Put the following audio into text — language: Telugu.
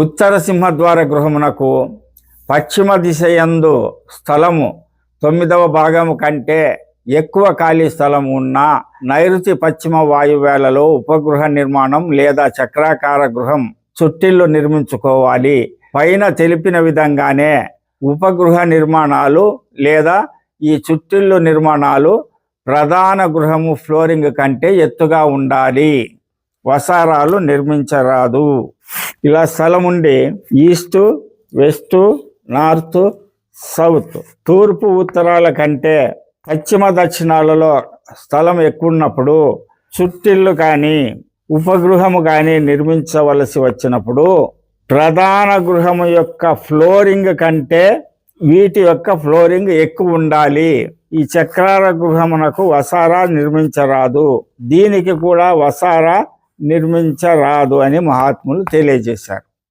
ఉత్తర సింహద్వార గృహమునకు పశ్చిమ దిశ యందు స్థలము తొమ్మిదవ భాగము కంటే ఎక్కువ ఖాళీ స్థలం ఉన్న నైరుతి పశ్చిమ వాయువేళలో ఉపగృహ నిర్మాణం లేదా చక్రాకార గృహం చుట్టిల్లు నిర్మించుకోవాలి. పైన తెలిపిన విధంగానే ఉపగృహ నిర్మాణాలు లేదా ఈ చుట్టిల్లు నిర్మాణాలు ప్రధాన గృహము ఫ్లోరింగ్ కంటే ఎత్తుగా ఉండాలి. వసారాలు నిర్మించరాదు. ఇలా స్థలం ఉండి ఈస్ట్ వెస్ట్ నార్త్ సౌత్. తూర్పు ఉత్తరాల కంటే పశ్చిమ దక్షిణాలలో స్థలం ఎక్కువన్నప్పుడు చుట్టిల్లు కానీ ఉపగృహము కానీ నిర్మించవలసి వచ్చినప్పుడు ప్రధాన గృహము యొక్క ఫ్లోరింగ్ కంటే వీటి యొక్క ఫ్లోరింగ్ ఎక్కువ ఉండాలి. ఈ చక్రాల గృహమునకు వసారా నిర్మించరాదు. దీనికి కూడా వసారా నిర్మించరాదు అని మహాత్ములు తెలియజేశారు.